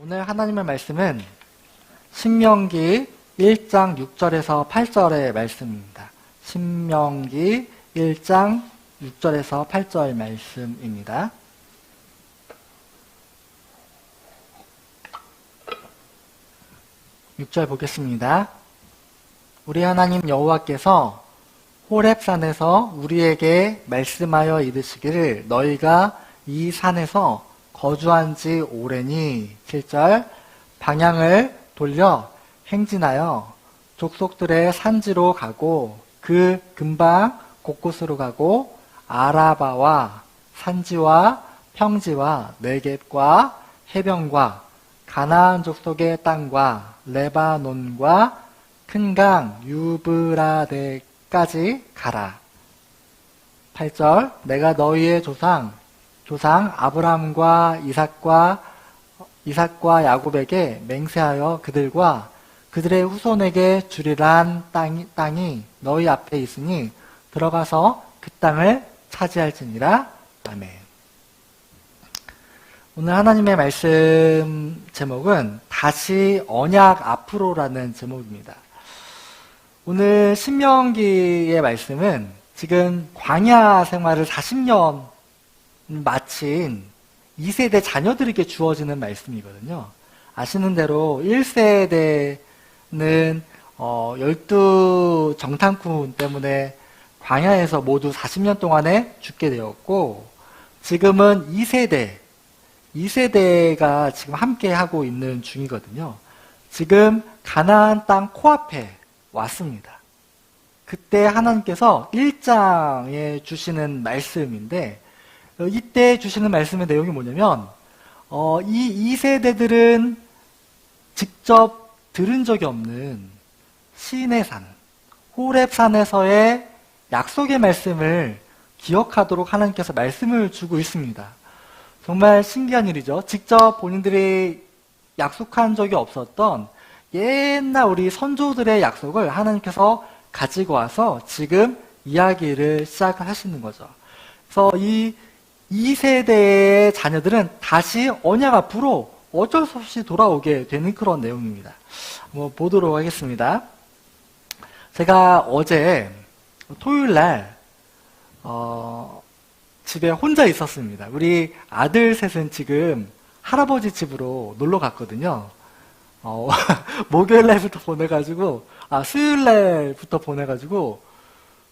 오늘 하나님의 말씀은 신명기 1장 6절에서 8절의 말씀입니다. 신명기 1장 6절에서 8절 말씀입니다. 육절 보겠습니다. 우리 하나님 여호와께서 호렙산에서 우리에게 말씀하여 이르시기를 너희가 이 산에서 거주한 지 오래니 7절 방향을 돌려 행진하여 족속들의 산지로 가고 그 근방 곳곳으로 가고 아라바와 산지와 평지와 네겝과 해변과 가나안 족속의 땅과 레바논과 큰 강 유브라데까지 가라. 8절 내가 너희의 조상 조상 아브라함과 이삭과 이삭과 야곱에게 맹세하여 그들과 그들의 후손에게 주리란 땅이, 땅이 너희 앞에 있으니 들어가서 그 땅을 차지할지니라. 아멘. 오늘 하나님의 말씀 제목은 다시 언약 앞으로라는 제목입니다. 오늘 신명기의 말씀은 지금 광야 생활을 40년 마친 2세대 자녀들에게 주어지는 말씀이거든요. 아시는 대로 1세대는 어, 12 정탐꾼 때문에 광야에서 모두 40년 동안에 죽게 되었고 지금은 2세대 2세대가 지금 함께 하고 있는 중이거든요. 지금 가나안 땅 코앞에 왔습니다. 그때 하나님께서 1장에 주시는 말씀인데 어, 이때 주시는 말씀의 내용이 뭐냐면 어, 이 2세대들은 직접 들은 적이 없는 시내 산, 호렙산에서의 약속의 말씀을 기억하도록 하나님께서 말씀을 주고 있습니다. 정말 신기한 일이죠. 직접 본인들이 약속한 적이 없었던 옛날 우리 선조들의 약속을 하나님께서 가지고 와서 지금 이야기를 시작하시는 거죠. 그래서 이 2세대의 자녀들은 다시 언약 앞으로 어쩔 수 없이 돌아오게 되는 그런 내용입니다. 한번 보도록 하겠습니다. 제가 어제 토요일 날 어, 집에 혼자 있었습니다. 우리 아들 셋은 지금 할아버지 집으로 놀러 갔거든요. 어, 목요일 날부터 보내가지고, 아, 수요일 날부터 보내가지고,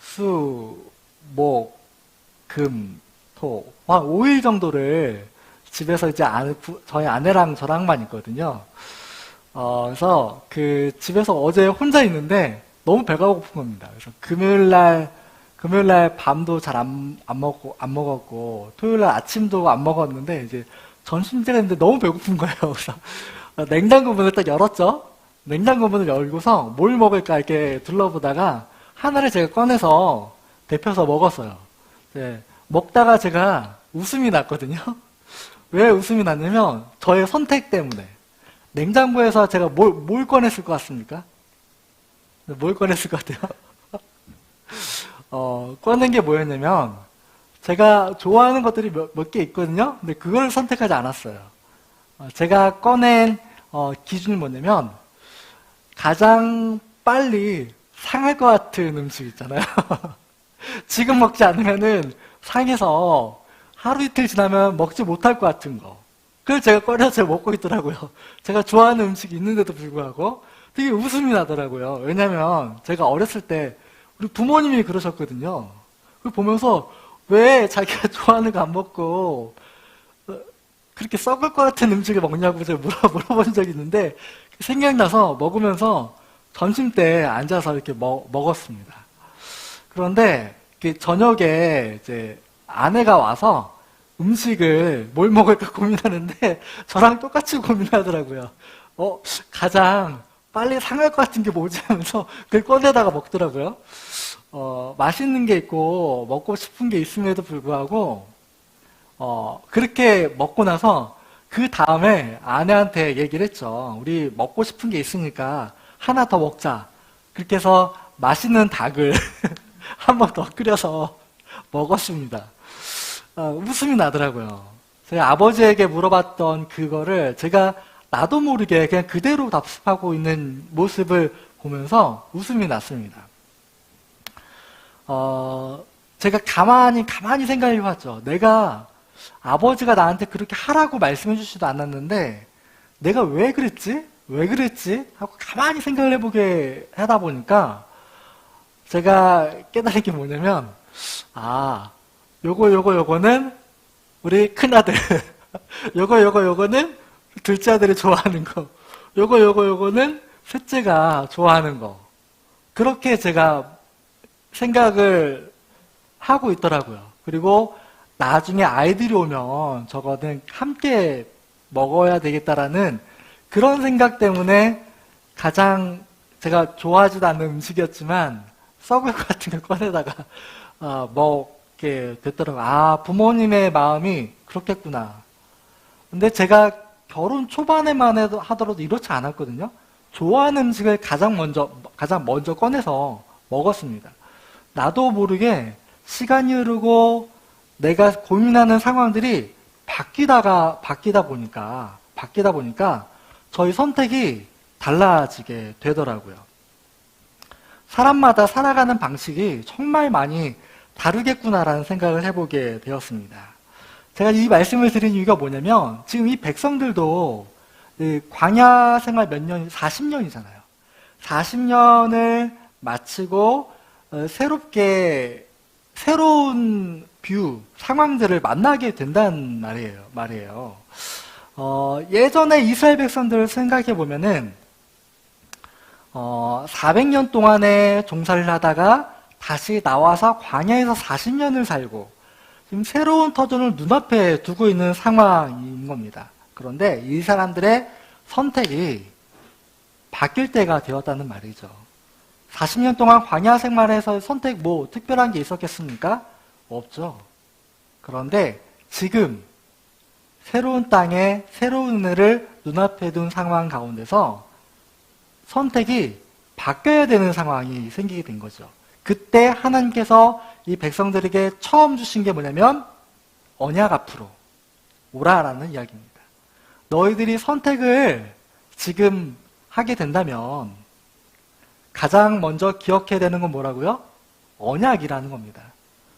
수, 목, 금, 토, 한 5일 정도를 집에서 이제 아, 저희 아내랑 저랑만 있거든요. 어, 그래서 그 집에서 어제 혼자 있는데 너무 배가 고픈 겁니다. 그래서 금요일 날, 금요일 날 밤도 잘 안 안 먹고, 안 먹었고, 토요일 날 아침도 안 먹었는데, 이제 점심 때가 됐는데 너무 배고픈 거예요. 그래서 냉장고 문을 딱 열었죠? 냉장고 문을 열고서 뭘 먹을까 이렇게 둘러보다가 하나를 제가 꺼내서 데펴서 먹었어요. 네, 먹다가 제가 웃음이 났거든요. 왜 웃음이 났냐면 저의 선택 때문에. 냉장고에서 제가 뭘, 뭘 꺼냈을 것 같습니까? 뭘 꺼냈을 것 같아요? 어, 꺼낸 게 뭐였냐면 제가 좋아하는 것들이 몇 개 있거든요. 근데 그걸 선택하지 않았어요. 어, 제가 꺼낸 어, 기준이 뭐냐면 가장 빨리 상할 것 같은 음식 있잖아요. 지금 먹지 않으면은 상해서 하루 이틀 지나면 먹지 못할 것 같은 거. 그걸 제가 꺼내서 먹고 있더라고요. 제가 좋아하는 음식이 있는데도 불구하고 되게 웃음이 나더라고요. 왜냐면 제가 어렸을 때 우리 부모님이 그러셨거든요. 그걸 보면서 왜 자기가 좋아하는 거 안 먹고 어, 그렇게 썩을 것 같은 음식을 먹냐고 제가 물어, 물어본 적이 있는데 생각나서 먹으면서 점심 때 앉아서 이렇게 먹, 먹었습니다. 그런데 저녁에 이제 아내가 와서 음식을 뭘 먹을까 고민하는데 저랑 똑같이 고민하더라고요. 어, 가장 빨리 상할 것 같은 게 뭐지 하면서 그걸 꺼내다가 먹더라고요. 어, 맛있는 게 있고 먹고 싶은 게 있음에도 불구하고 어, 그렇게 먹고 나서 그 다음에 아내한테 얘기를 했죠. 우리 먹고 싶은 게 있으니까 하나 더 먹자. 그렇게 해서 맛있는 닭을 한 번 더 끓여서 먹었습니다. 어, 웃음이 나더라고요. 제가 아버지에게 물어봤던 그거를 제가 나도 모르게 그냥 그대로 답습하고 있는 모습을 보면서 웃음이 났습니다. 어, 제가 가만히, 가만히 생각해 봤죠. 내가 아버지가 나한테 그렇게 하라고 말씀해 주지도 않았는데, 내가 왜 그랬지? 왜 그랬지? 하고 가만히 생각을 해보게 하다 보니까, 제가 깨달은 게 뭐냐면, 아, 요거, 요거, 요거는 우리 큰아들. 요거, 요거, 요거는 둘째 아들이 좋아하는 거. 요거, 요거, 요거는 셋째가 좋아하는 거. 그렇게 제가 생각을 하고 있더라고요. 그리고 나중에 아이들이 오면 저거는 함께 먹어야 되겠다라는 그런 생각 때문에 가장 제가 좋아하지도 않는 음식이었지만 것 같은 걸 꺼내다가 어, 먹게 됐더라고요. 아, 부모님의 마음이 그렇겠구나. 근데 제가 결혼 초반에만 해도 하더라도 이렇지 않았거든요. 좋아하는 음식을 가장 먼저 가장 먼저 꺼내서 먹었습니다. 나도 모르게 시간이 흐르고 내가 고민하는 상황들이 바뀌다가 바뀌다 보니까 바뀌다 보니까 저희 선택이 달라지게 되더라고요. 사람마다 살아가는 방식이 정말 많이 다르겠구나라는 생각을 해보게 되었습니다. 제가 이 말씀을 드린 이유가 뭐냐면 지금 이 백성들도 이 광야 생활 몇 년, 40년이잖아요. 40년을 마치고 어, 새롭게 새로운 뷰, 상황들을 만나게 된다는 말이에요. 말이에요. 어, 예전에 이스라엘 백성들을 생각해 보면은 어, 400년 동안의 종사를 하다가 다시 나와서 광야에서 40년을 살고 지금 새로운 터전을 눈앞에 두고 있는 상황인 겁니다. 그런데 이 사람들의 선택이 바뀔 때가 되었다는 말이죠. 40년 동안 광야 생활에서 선택 뭐 특별한 게 있었겠습니까? 없죠. 그런데 지금 새로운 땅에 새로운 은혜를 눈앞에 둔 상황 가운데서 선택이 바뀌어야 되는 상황이 생기게 된 거죠. 그때 하나님께서 이 백성들에게 처음 주신 게 뭐냐면 언약 앞으로 오라라는 이야기입니다. 너희들이 선택을 지금 하게 된다면 가장 먼저 기억해야 되는 건 뭐라고요? 언약이라는 겁니다.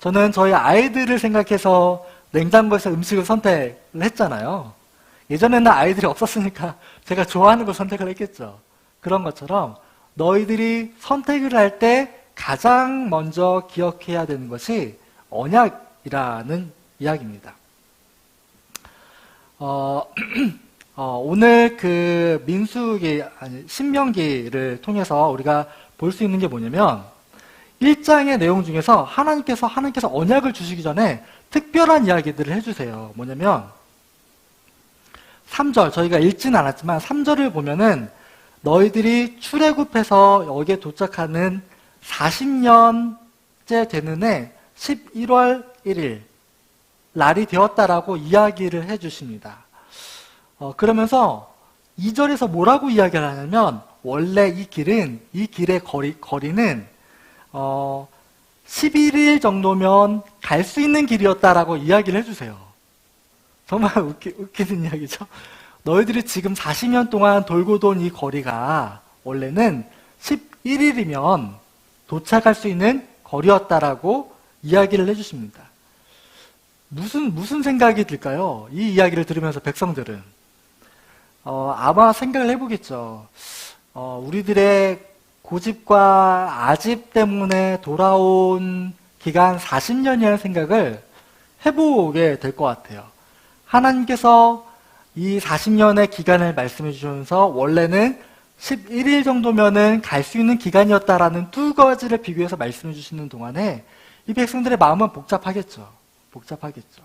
저는 저희 아이들을 생각해서 냉장고에서 음식을 선택을 했잖아요. 예전에는 아이들이 없었으니까 제가 좋아하는 걸 선택을 했겠죠. 그런 것처럼 너희들이 선택을 할 때 가장 먼저 기억해야 되는 것이 언약이라는 이야기입니다. 어, 어, 오늘 그 민수기, 아니, 신명기를 통해서 우리가 볼 수 있는 게 뭐냐면, 1장의 내용 중에서 하나님께서, 하나님께서 언약을 주시기 전에 특별한 이야기들을 해주세요. 뭐냐면, 3절, 저희가 읽지는 않았지만, 3절을 보면은, 너희들이 출애굽해서 여기에 도착하는 40년째 되는 해 11월 1일, 날이 되었다라고 이야기를 해 주십니다. 어, 그러면서 2절에서 뭐라고 이야기를 하냐면 원래 이 길은 이 길의 거리 거리는 어, 11일 정도면 갈 수 있는 길이었다라고 이야기를 해주세요. 정말 웃기, 웃기는 이야기죠. 너희들이 지금 40년 동안 돌고 돈 이 거리가 원래는 11일이면 도착할 수 있는 거리였다라고 이야기를 해주십니다. 무슨 무슨 생각이 들까요? 이 이야기를 들으면서 백성들은 어, 아마 생각을 해보겠죠. 어, 우리들의 고집과 아집 때문에 돌아온 기간 40년이라는 생각을 해보게 될 것 같아요. 하나님께서 이 40년의 기간을 말씀해 주시면서 원래는 11일 정도면은 갈 수 있는 기간이었다라는 두 가지를 비교해서 말씀해 주시는 동안에 이 백성들의 마음은 복잡하겠죠. 복잡하겠죠.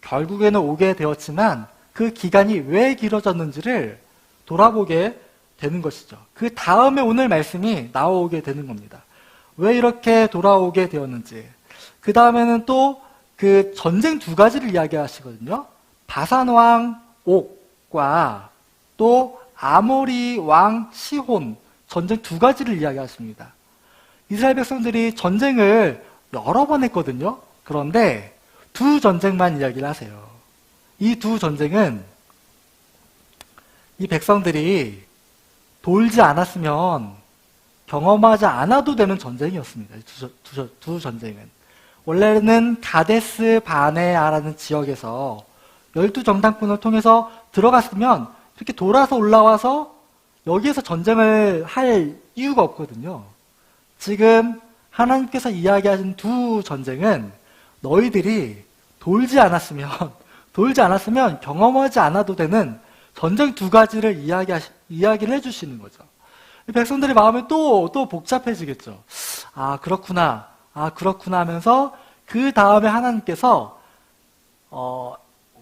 결국에는 오게 되었지만 그 기간이 왜 길어졌는지를 돌아보게 되는 것이죠. 그 다음에 오늘 말씀이 나오게 되는 겁니다. 왜 이렇게 돌아오게 되었는지. 그 다음에는 또 그 전쟁 두 가지를 이야기하시거든요. 바산왕 옥과 또 아모리 왕 시혼 전쟁 두 가지를 이야기하십니다. 이스라엘 백성들이 전쟁을 여러 번 했거든요. 그런데 두 전쟁만 이야기를 하세요. 이 두 전쟁은 이 백성들이 돌지 않았으면 경험하지 않아도 되는 전쟁이었습니다. 두, 두, 두 전쟁은. 원래는 가데스 바네아라는 지역에서 열두 정탐꾼을 통해서 들어갔으면 이렇게 돌아서 올라와서 여기에서 전쟁을 할 이유가 없거든요. 지금 하나님께서 이야기하신 두 전쟁은 너희들이 돌지 않았으면, 돌지 않았으면 경험하지 않아도 되는 전쟁 두 가지를 이야기하시, 이야기를 해주시는 거죠. 백성들의 마음이 또, 또 복잡해지겠죠. 아, 그렇구나. 아, 그렇구나 하면서 그 다음에 하나님께서, 어,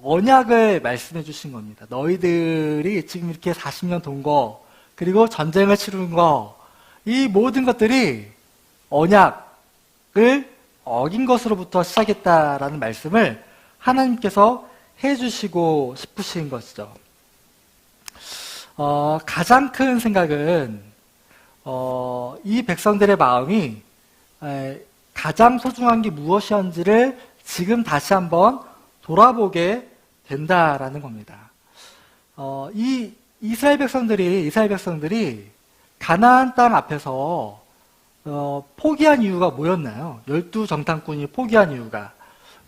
언약을 말씀해 주신 겁니다. 너희들이 지금 이렇게 40년 돈 거, 그리고 전쟁을 치르는 거, 이 모든 것들이 언약을 어긴 것으로부터 시작했다라는 말씀을 하나님께서 해주시고 싶으신 것이죠. 어, 가장 큰 생각은 어, 이 백성들의 마음이 에, 가장 소중한 게 무엇이었는지를 지금 다시 한번 돌아보게 된다라는 겁니다. 어, 이 이스라엘 백성들이 이스라엘 백성들이 가나안 땅 앞에서 어, 포기한 이유가 뭐였나요? 열두 정탐꾼이 포기한 이유가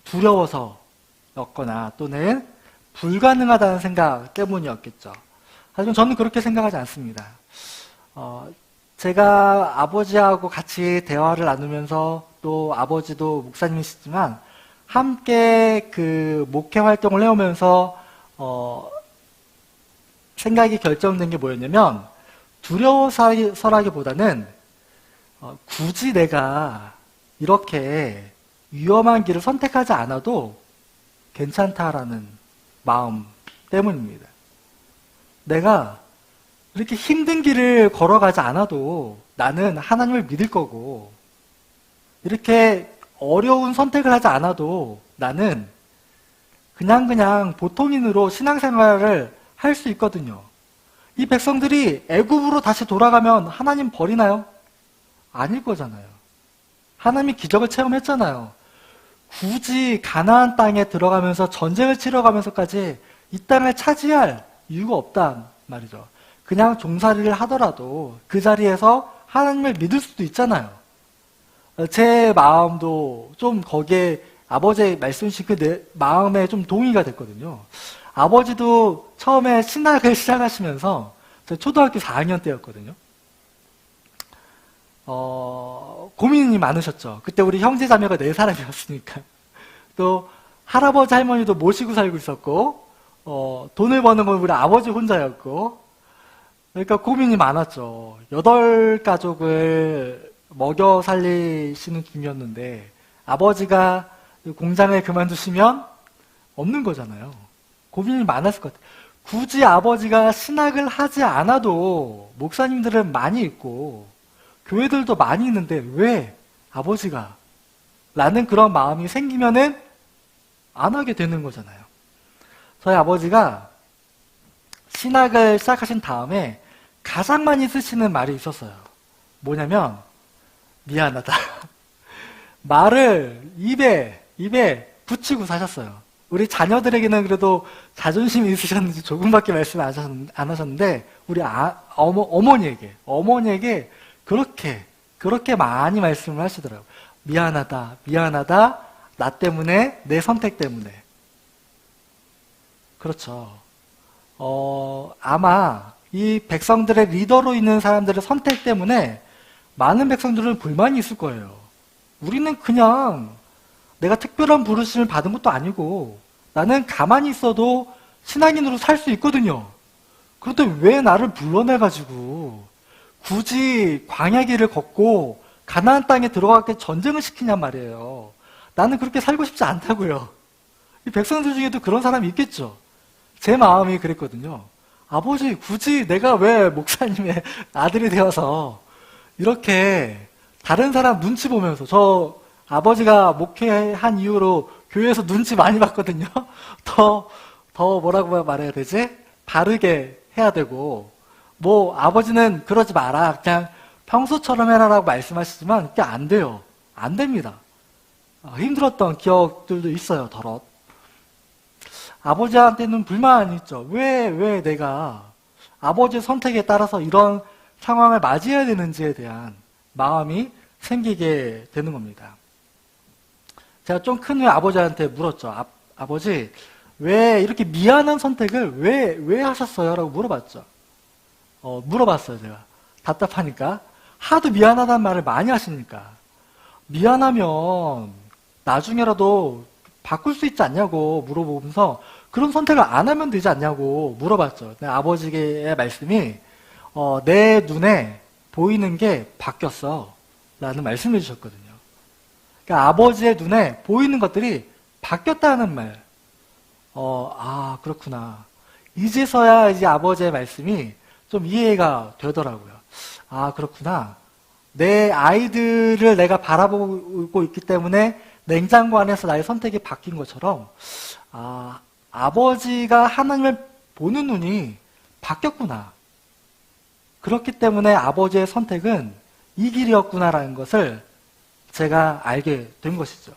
두려워서였거나 또는 불가능하다는 생각 때문이었겠죠. 하지만 저는 그렇게 생각하지 않습니다. 어, 제가 아버지하고 같이 대화를 나누면서 또 아버지도 목사님이시지만 함께 그 목회 활동을 해오면서 어, 생각이 결정된 게 뭐였냐면 두려워서라기보다는 어, 굳이 내가 이렇게 위험한 길을 선택하지 않아도 괜찮다라는 마음 때문입니다. 내가 이렇게 힘든 길을 걸어가지 않아도 나는 하나님을 믿을 거고, 이렇게 어려운 선택을 하지 않아도 나는 그냥 그냥 보통인으로 신앙생활을 할 수 있거든요. 이 백성들이 애굽으로 다시 돌아가면 하나님 버리나요? 아닐 거잖아요. 하나님이 기적을 체험했잖아요. 굳이 가나안 땅에 들어가면서 전쟁을 치러가면서까지 이 땅을 차지할 이유가 없단 말이죠. 그냥 종살이를 하더라도 그 자리에서 하나님을 믿을 수도 있잖아요. 제 마음도 좀 거기에 아버지의 말씀 주신 그 마음에 좀 동의가 됐거든요. 아버지도 처음에 신학을 시작하시면서 초등학교 4학년 때였거든요. 어, 고민이 많으셨죠. 그때 우리 형제 자매가 네 사람이었으니까. 또 할아버지 할머니도 모시고 살고 있었고 어, 돈을 버는 건 우리 아버지 혼자였고 그러니까 고민이 많았죠. 여덟 가족을 먹여 살리시는 중이었는데 아버지가 공장을 그만두시면 없는 거잖아요. 고민이 많았을 것 같아요. 굳이 아버지가 신학을 하지 않아도 목사님들은 많이 있고 교회들도 많이 있는데 왜 아버지가 라는 그런 마음이 생기면은 안 하게 되는 거잖아요. 저희 아버지가 신학을 시작하신 다음에 가장 많이 쓰시는 말이 있었어요. 뭐냐면 미안하다. 말을 입에 입에 붙이고 사셨어요. 우리 자녀들에게는 그래도 자존심이 있으셨는지 조금밖에 말씀 안 하셨는데 우리 아, 어머, 어머니에게 어머니에게 그렇게 그렇게 많이 말씀을 하시더라고요. 미안하다, 미안하다, 나 때문에 내 선택 때문에 그렇죠. 어, 아마 이 백성들의 리더로 있는 사람들의 선택 때문에 많은 백성들은 불만이 있을 거예요. 우리는 그냥 내가 특별한 부르심을 받은 것도 아니고 나는 가만히 있어도 신앙인으로 살 수 있거든요. 그런데 왜 나를 불러내가지고 굳이 광야길을 걷고 가나안 땅에 들어가게 전쟁을 시키냔 말이에요. 나는 그렇게 살고 싶지 않다고요. 이 백성들 중에도 그런 사람이 있겠죠. 제 마음이 그랬거든요. 아버지, 굳이 내가 왜 목사님의 아들이 되어서 이렇게 다른 사람 눈치 보면서 저 아버지가 목회한 이후로 교회에서 눈치 많이 봤거든요. 더, 더 뭐라고 말해야 되지? 바르게 해야 되고, 뭐, 아버지는 그러지 마라. 그냥 평소처럼 해라라고 말씀하시지만, 그게 안 돼요. 안 됩니다. 아, 힘들었던 기억들도 있어요, 더럿. 아버지한테는 불만이 있죠. 왜, 왜 내가 아버지의 선택에 따라서 이런 상황을 맞이해야 되는지에 대한 마음이 생기게 되는 겁니다. 제가 좀 큰 아버지한테 물었죠. 아, 아버지, 왜 이렇게 미안한 선택을 왜, 왜 하셨어요? 라고 물어봤죠. 어, 물어봤어요, 제가. 답답하니까. 하도 미안하다는 말을 많이 하시니까. 미안하면 나중에라도 바꿀 수 있지 않냐고 물어보면서 그런 선택을 안 하면 되지 않냐고 물어봤죠. 근데 아버지의 말씀이 어, 내 눈에 보이는 게 바뀌었어. 라는 말씀을 해주셨거든요. 그러니까 아버지의 눈에 보이는 것들이 바뀌었다는 말. 어, 아, 그렇구나. 이제서야 이제 아버지의 말씀이 좀 이해가 되더라고요. 아, 그렇구나. 내 아이들을 내가 바라보고 있기 때문에 냉장고 안에서 나의 선택이 바뀐 것처럼, 아, 아버지가 하나님을 보는 눈이 바뀌었구나. 그렇기 때문에 아버지의 선택은 이 길이었구나라는 것을 제가 알게 된 것이죠.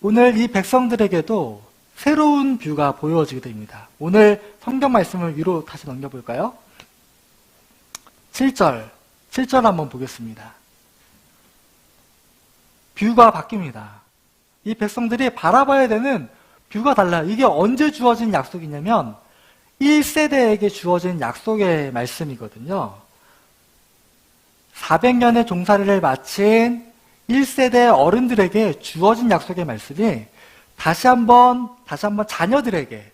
오늘 이 백성들에게도 새로운 뷰가 보여지게 됩니다. 오늘 성경 말씀을 위로 다시 넘겨볼까요? 7절, 7절 한번 보겠습니다. 뷰가 바뀝니다. 이 백성들이 바라봐야 되는 뷰가 달라요. 이게 언제 주어진 약속이냐면 1세대에게 주어진 약속의 말씀이거든요. 400년의 종살이를 마친 1세대 어른들에게 주어진 약속의 말씀이 다시 한번, 다시 한번 자녀들에게,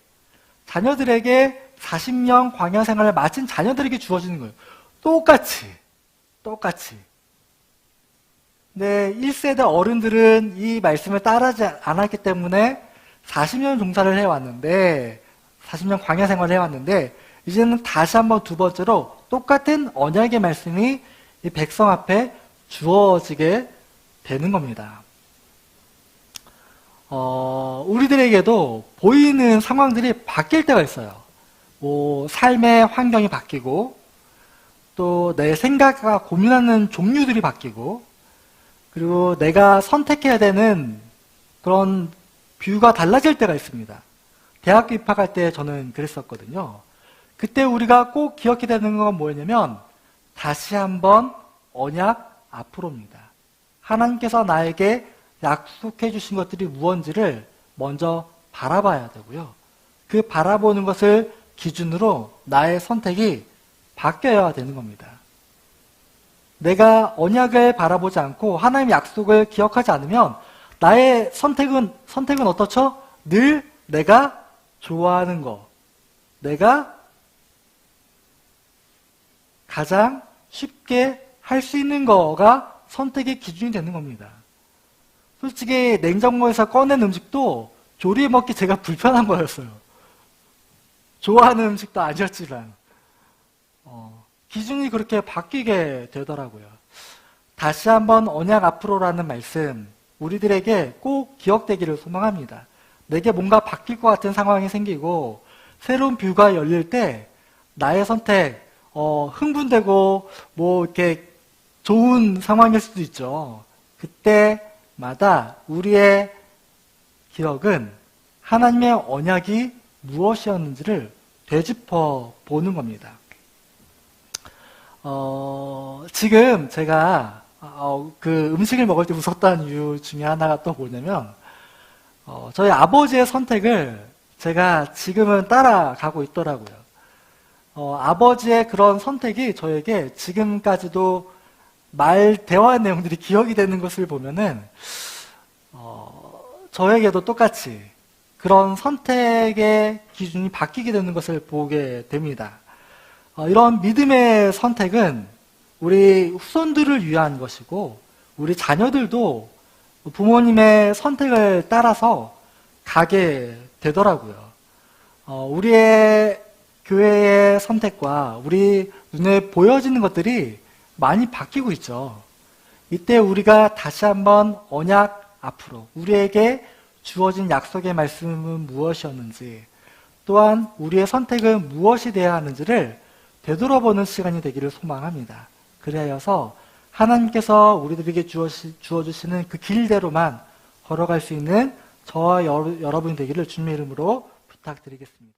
자녀들에게 40년 광야 생활을 마친 자녀들에게 주어지는 거예요. 똑같이, 똑같이. 네, 1세대 어른들은 이 말씀을 따르지 않았기 때문에 40년 종사를 해왔는데, 40년 광야 생활을 해왔는데, 이제는 다시 한번 두 번째로 똑같은 언약의 말씀이 이 백성 앞에 주어지게 되는 겁니다. 어, 우리들에게도 보이는 상황들이 바뀔 때가 있어요. 뭐, 삶의 환경이 바뀌고, 또 내 생각과 고민하는 종류들이 바뀌고, 그리고 내가 선택해야 되는 그런 뷰가 달라질 때가 있습니다. 대학교 입학할 때 저는 그랬었거든요. 그때 우리가 꼭 기억해야 되는 건 뭐였냐면, 다시 한번 언약 앞으로입니다. 하나님께서 나에게 약속해 주신 것들이 무언지를 먼저 바라봐야 되고요. 그 바라보는 것을 기준으로 나의 선택이 바뀌어야 되는 겁니다. 내가 언약을 바라보지 않고 하나님의 약속을 기억하지 않으면 나의 선택은 선택은 어떻죠? 늘 내가 좋아하는 거, 내가 가장 쉽게 할 수 있는 거가 선택의 기준이 되는 겁니다. 솔직히 냉장고에서 꺼낸 음식도 조리해 먹기 제가 불편한 거였어요. 좋아하는 음식도 아니었지만 어, 기준이 그렇게 바뀌게 되더라고요. 다시 한번 언약 앞으로라는 말씀 우리들에게 꼭 기억되기를 소망합니다. 내게 뭔가 바뀔 것 같은 상황이 생기고 새로운 뷰가 열릴 때 나의 선택 어, 흥분되고 뭐 이렇게 좋은 상황일 수도 있죠. 그때마다 우리의 기억은 하나님의 언약이 무엇이었는지를 되짚어 보는 겁니다. 어, 지금 제가 어, 그 음식을 먹을 때 웃었다는 이유 중에 하나가 또 뭐냐면 어, 저희 아버지의 선택을 제가 지금은 따라가고 있더라고요. 어, 아버지의 그런 선택이 저에게 지금까지도 말 대화 내용들이 기억이 되는 것을 보면은 어, 저에게도 똑같이 그런 선택의 기준이 바뀌게 되는 것을 보게 됩니다. 어, 이런 믿음의 선택은 우리 후손들을 위한 것이고 우리 자녀들도 부모님의 선택을 따라서 가게 되더라고요. 어, 우리의 교회의 선택과 우리 눈에 보여지는 것들이 많이 바뀌고 있죠. 이때 우리가 다시 한번 언약 앞으로 우리에게 주어진 약속의 말씀은 무엇이었는지 또한 우리의 선택은 무엇이 되어야 하는지를 되돌아보는 시간이 되기를 소망합니다. 그래서 하나님께서 우리들에게 주어주시는 그 길대로만 걸어갈 수 있는 저와 여러분이 되기를 주님의 이름으로 부탁드리겠습니다.